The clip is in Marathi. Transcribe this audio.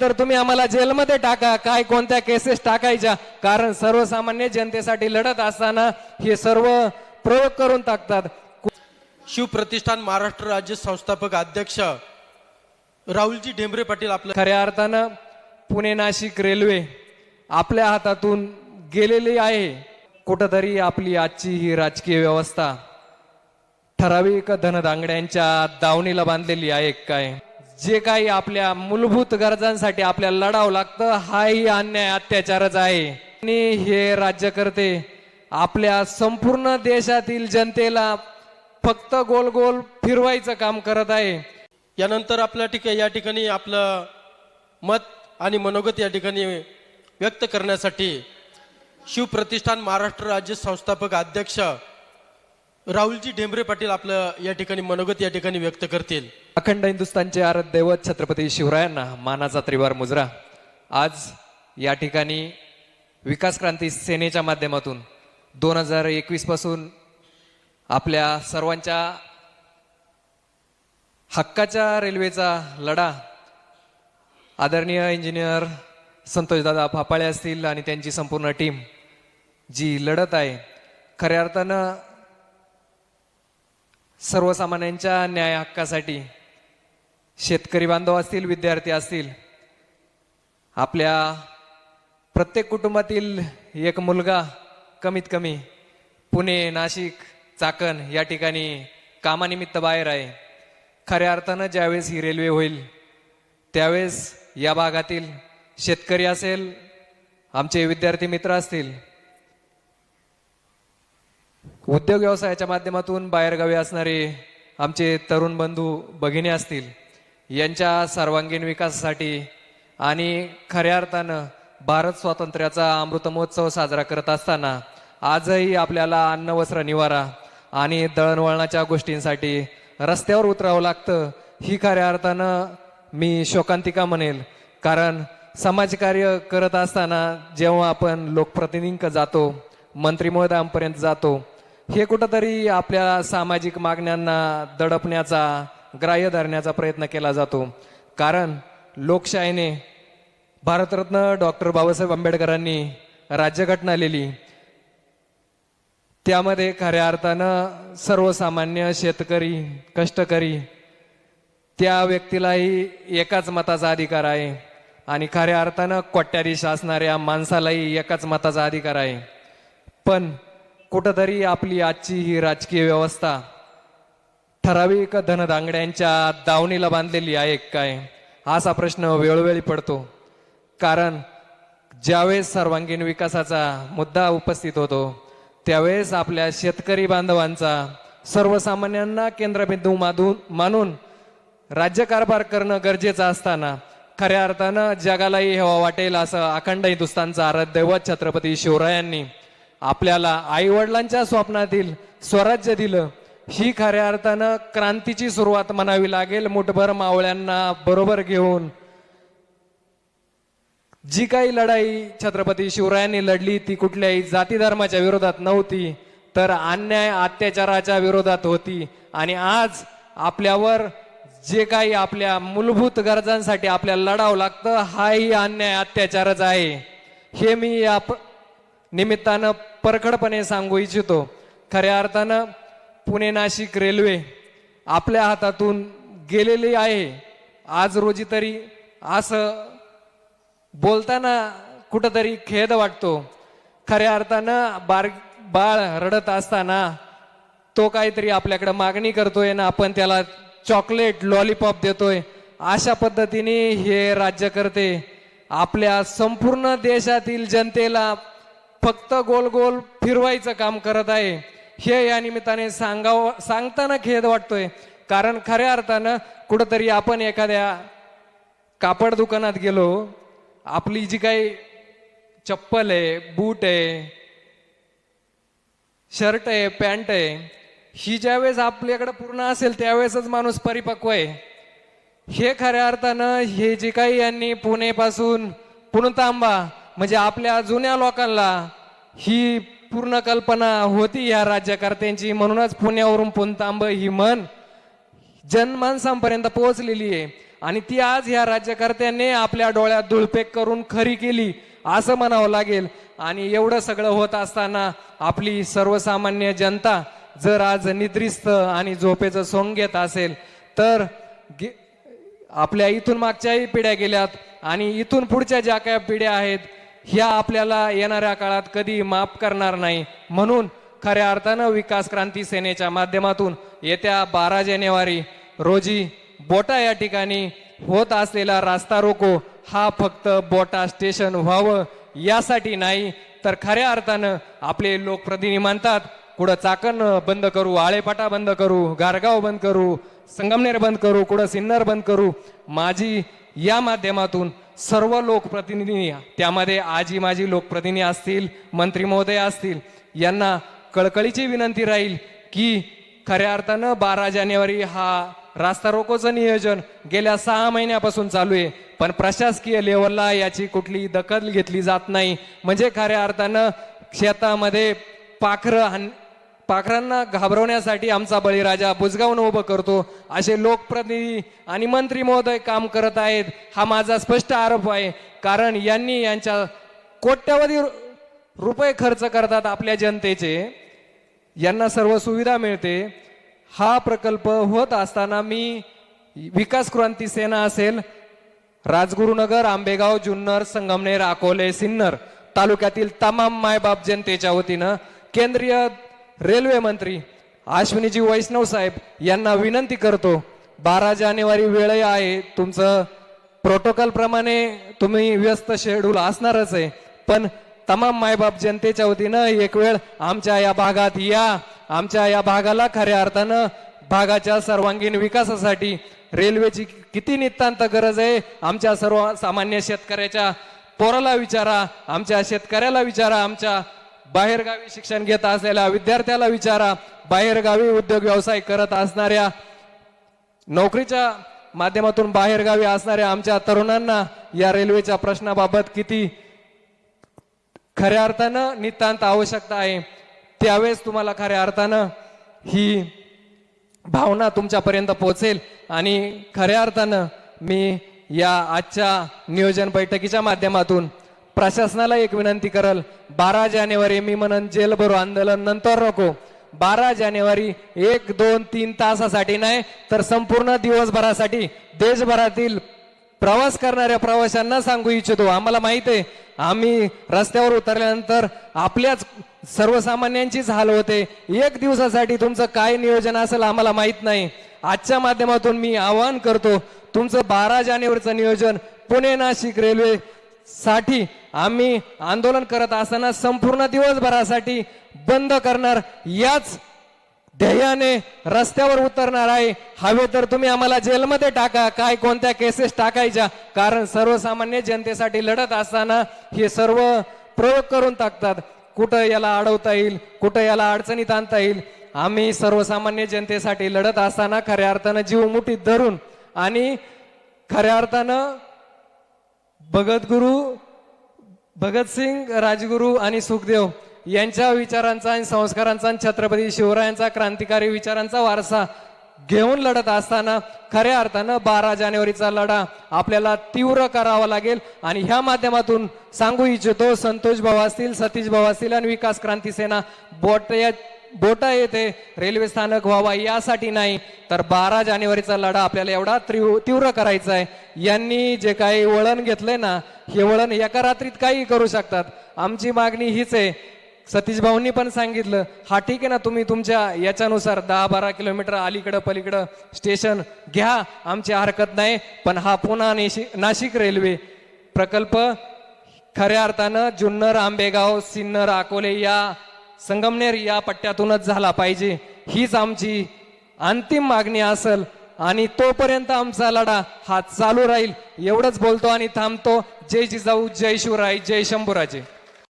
तर तुम्ही आम्हाला जेलमध्ये टाका. काय कोणत्या केसेस टाकायच्या? कारण सर्वसामान्य जनतेसाठी लढत असताना हे सर्व प्रयोग करून टाकतात. शिवप्रतिष्ठान महाराष्ट्र राज्य संस्थापक अध्यक्ष राहुलजी ढेंबरे पाटील आपलं खऱ्या अर्थानं पुणे नाशिक रेल्वे आपल्या हातातून गेलेली आहे. कुठंतरी आपली आजची ही राजकीय व्यवस्था ठराविक धनदांगड्यांच्या दावणीला बांधलेली आहे काय? जे काही आपल्या मूलभूत गरजांसाठी आपल्याला लढावं लागतं हाही अन्याय अत्याचारच आहे. आणि हे राज्यकर्ते आपल्या संपूर्ण देशातील जनतेला फक्त गोल गोल फिरवायचं काम करत आहे. यानंतर आपल्या ठिकाणी या ठिकाणी आपलं मत आणि मनोगत या ठिकाणी व्यक्त करण्यासाठी शिवप्रतिष्ठान महाराष्ट्र राज्य संस्थापक अध्यक्ष राहुलजी ढेंबरे पाटील आपलं या ठिकाणी मनोगत या ठिकाणी व्यक्त करतील. अखंड हिंदुस्थानचे आराध्य दैवत छत्रपती शिवरायांना मानाचा त्रिवार मुजरा. आज या ठिकाणी विकास क्रांती सेनेच्या माध्यमातून दोन हजार एकवीसपासून आपल्या सर्वांच्या हक्काच्या रेल्वेचा लढा आदरणीय इंजिनियर संतोषदादा फापाळे असतील आणि त्यांची संपूर्ण टीम जी लढत आहे खऱ्या अर्थानं सर्वसामान्यांच्या न्याय हक्कासाठी शेतकरी बांधव असतील विद्यार्थी असतील आपल्या प्रत्येक कुटुंबातील एक मुलगा कमीत कमी पुणे नाशिक चाकण या ठिकाणी कामानिमित्त बाहेर आहे. खऱ्या अर्थानं ज्यावेळेस ही रेल्वे होईल त्यावेळेस या भागातील शेतकरी असेल आमचे विद्यार्थी मित्र असतील उद्योग व्यवसायाच्या माध्यमातून बाहेरगावी असणारे आमचे तरुण बंधू भगिनी असतील यांच्या सर्वांगीण विकासासाठी आणि खऱ्या अर्थानं भारत स्वातंत्र्याचा अमृत महोत्सव साजरा करत असताना आजही आपल्याला अन्न वस्त्र निवारा आणि दळणवळणाच्या गोष्टींसाठी रस्त्यावर उतरावं लागतं ही खऱ्या अर्थानं मी शोकांतिका म्हणेल. कारण समाजकार्य करत असताना जेव्हा आपण लोकप्रतिनिधींक जातो मंत्री महोदयांपर्यंत जातो हे कुठंतरी आपल्या सामाजिक मागण्यांना दडपण्याचा ग्राह्य धरण्याचा प्रयत्न केला जातो. कारण लोकशाहीने भारतरत्न डॉक्टर बाबासाहेब आंबेडकरांनी राज्यघटना लिहिली. त्यामध्ये खऱ्या अर्थानं सर्वसामान्य शेतकरी कष्टकरी त्या व्यक्तीलाही एकाच मताचा अधिकार आहे. आणि खऱ्या अर्थानं कोट्याधीश असणाऱ्या माणसालाही एकाच मताचा अधिकार आहे. पण कुठंतरी आपली आजची ही राजकीय व्यवस्था ठराविक धनदांगड्यांच्या दावणीला बांधलेली आहे काय? असा प्रश्न वेळोवेळी पडतो. कारण ज्यावेळेस सर्वांगीण विकासाचा मुद्दा उपस्थित होतो त्यावेळेस आपल्या शेतकरी बांधवांचा सर्वसामान्यांना केंद्रबिंदू माधून मानून राज्यकारभार करणं गरजेचं असताना खऱ्या अर्थानं जगालाही हवा वाटेल असं अखंड हिंदुस्थानचा आराध्यवत छत्रपती शिवरायांनी आपल्याला आईवडिलांच्या स्वप्नातील स्वराज्य दिलं. ही खऱ्या अर्थानं क्रांतीची सुरुवात म्हणावी लागेल मुठभर मावळ्यांना बरोबर घेऊन. जी काही लढाई छत्रपती शिवरायांनी लढली ती कुठल्याही जाती धर्माच्या विरोधात नव्हती तर अन्याय अत्याचाराच्या विरोधात होती. आणि आज आपल्यावर जे काही आपल्या मूलभूत गरजांसाठी आपल्याला लढावं लागतं हाही अन्याय अत्याचारच आहे. हे मी या निमित्तानं परखडपणे सांगू इच्छितो खऱ्या अर्थानं पुणे नाशिक रेल्वे आपल्या हातातून गेलेली आहे. आज रोजी तरी असं बोलताना कुठंतरी खेद वाटतो. खऱ्या अर्थानं बार बाळ रडत असताना तो काहीतरी आपल्याकडे मागणी करतोय ना आपण त्याला चॉकलेट लॉलीपॉप देतोय. अशा पद्धतीने हे राज्यकर्ते आपल्या संपूर्ण देशातील जनतेला फक्त गोल गोल फिरवायचं काम करत आहे. हे या निमित्ताने सांगावं सांगताना खेद वाटतोय. कारण खऱ्या अर्थानं कुठंतरी आपण एखाद्या कापड दुकानात गेलो आपली जी काही चप्पल आहे बूट आहे शर्ट आहे पॅन्ट आहे ही ज्यावेळेस आपल्याकडे पूर्ण असेल त्यावेळेसच माणूस परिपक्व आहे. हे खऱ्या अर्थानं हे जे काही यांनी पुणेपासून पुणतांबा म्हणजे आपल्या जुन्या लोकांना ही पूर्ण कल्पना होती या राज्यकर्त्यांची. म्हणूनच पुण्यावरून पुणतांब ही म्हण जनमानसांपर्यंत पोहोचलेली आहे. आणि ती आज ह्या राज्यकर्त्यांनी आपल्या डोळ्यात धुळपेक करून खरी केली असं म्हणावं लागेल. आणि एवढं सगळं होत असताना आपली सर्वसामान्य जनता जर आज निद्रिस्त आणि झोपेचं सोंग घेत असेल तर गे- आपल्या इथून मागच्याही पिढ्या गेल्यात आणि इथून पुढच्या ज्या काय पिढ्या आहेत ह्या आपल्याला येणाऱ्या काळात कधी माफ करणार नाही. म्हणून खऱ्या अर्थानं विकास क्रांती सेनेच्या माध्यमातून येत्या बारा जानेवारी रोजी बोटा या ठिकाणी होत असलेला रास्ता रोको. हा फक्त बोटा स्टेशन व्हावं यासाठी नाही तर खऱ्या अर्थानं आपले लोकप्रतिनिधी मानतात कुठं चाकण बंद करू आळेपाटा बंद करू गारगाव बंद करू संगमनेर बंद करू कुठं सिन्नर बंद करू. माझी या माध्यमातून सर्व लोकप्रतिनिधी त्यामध्ये आजी माजी लोकप्रतिनिधी असतील मंत्री महोदय असतील यांना कळकळीची विनंती राहील की खऱ्या अर्थानं बारा जानेवारी हा रास्ता रोकोचं नियोजन गेल्या सहा महिन्यापासून चालू आहे. पण प्रशासकीय लेवलला याची कुठली दखल घेतली जात नाही. म्हणजे खऱ्या अर्थानं शेतामध्ये पाखरं पाखरांना घाबरवण्यासाठी आमचा बळीराजा बुजगावून उभं करतो. असे लोकप्रतिनिधी आणि मंत्री महोदय काम करत आहेत. हा माझा स्पष्ट आरोप आहे. कारण यांनी यांच्या कोट्यवधी रु- रुपये खर्च करतात आपल्या जनतेचे. यांना सर्व सुविधा मिळते. हा प्रकल्प होत असताना मी विकास क्रांती सेना असेल राजगुरुनगर आंबेगाव जुन्नर संगमनेर अकोले सिन्नर तालुक्यातील तमाम मायबाप जनतेच्या वतीनं केंद्रीय रेल्वे मंत्री अश्विनीजी वैष्णव साहेब यांना विनंती करतो बारा जानेवारी वेळ आहे तुमचं प्रोटोकॉल प्रमाणे तुम्ही व्यस्त शेड्यूल असणारच आहे पण तमाम मायबाप जनतेच्या वतीनं एक वेळ आमच्या या भागात या. आमच्या या भागाला खऱ्या अर्थानं भागाच्या सर्वांगीण विकासासाठी रेल्वेची किती नितांत गरज आहे आमच्या सर्व सामान्य शेतकऱ्याच्या पोराला विचारा आमच्या शेतकऱ्याला विचारा आमच्या बाहेरगावी शिक्षण घेत असलेल्या विद्यार्थ्याला विचारा. बाहेरगावी उद्योग व्यवसाय करत असणाऱ्या नोकरीच्या माध्यमातून बाहेरगावी असणाऱ्या आमच्या तरुणांना या रेल्वेच्या प्रश्नाबाबत किती खऱ्या अर्थानं नितांत आवश्यकता आहे त्यावेळेस तुम्हाला खऱ्या अर्थानं ही भावना तुमच्यापर्यंत पोहोचेल. आणि खऱ्या अर्थानं मी या आजच्या नियोजन बैठकीच्या माध्यमातून प्रशासनाला एक विनंती करल बारा जानेवारी मी म्हणन जेल भरू आंदोलन नंतर नको बारा जानेवारी एक दोन तीन तासासाठी नाही तर संपूर्ण दिवसभरासाठी देशभरातील प्रवास करणाऱ्या प्रवाशांना सांगू इच्छितो. आम्हाला माहीत आहे आम्ही रस्त्यावर उतरल्यानंतर आपल्याच सर्वसामान्यांचीच हाल होते. एक दिवसासाठी तुमचं काय नियोजन असेल आम्हाला माहीत नाही. आजच्या माध्यमातून मी आवाहन करतो तुमचं बारा जानेवारीचं नियोजन पुणे नाशिक रेल्वे साठी आम्ही आंदोलन करत असताना संपूर्ण दिवसभरासाठी बंद करणार याच ध्येयाने रस्त्यावर उतरणार आहे. हवे तर तुम्ही आम्हाला जेलमध्ये टाका काय कोणत्या केसेस टाकायच्या? कारण सर्वसामान्य जनतेसाठी लढत असताना हे सर्व प्रयोग करून टाकतात. कुठं याला अडवता येईल कुठं याला अडचणीत आणता येईल? आम्ही सर्वसामान्य जनतेसाठी लढत असताना खऱ्या अर्थानं जीव मुठीत धरून आणि खऱ्या अर्थानं भगतगुरु भगतसिंग राजगुरू आणि सुखदेव यांच्या विचारांचा आणि संस्कारांचा आणि छत्रपती शिवरायांचा क्रांतिकारी विचारांचा वारसा घेऊन लढत असताना खऱ्या अर्थानं बारा जानेवारीचा लढा आपल्याला तीव्र करावा लागेल. आणि ह्या माध्यमातून सांगू इच्छितो संतोष भाऊ असतील सतीश भाऊ असतील आणि विकास क्रांती सेना बोट या बोटा येथे रेल्वे स्थानक व्हावा यासाठी नाही. तर बारा जानेवारीचा लढा आपल्याला एवढा तीव्र तीव्र करायचा आहे यांनी जे काही वळण घेतलंय ना हे वळण एका रात्रीत काही करू शकतात. आमची मागणी हीच आहे. सतीश भाऊंनी पण सांगितलं हा ठीक आहे ना तुम्ही तुमच्या याच्यानुसार दहा बारा किलोमीटर अलीकडं पलीकडं स्टेशन घ्या आमची हरकत नाही. पण हा पुन्हा नाशिक रेल्वे प्रकल्प खऱ्या अर्थानं जुन्नर आंबेगाव सिन्नर अकोले या संगमनेर या पट्ट्यातूनच झाला पाहिजे. हीच आमची अंतिम मागणी असेल आणि तोपर्यंत आमचा लढा हा चालू राहील. एवढंच बोलतो आणि थांबतो. जय जिजाऊ जय शिवराय जय शंभूराजे.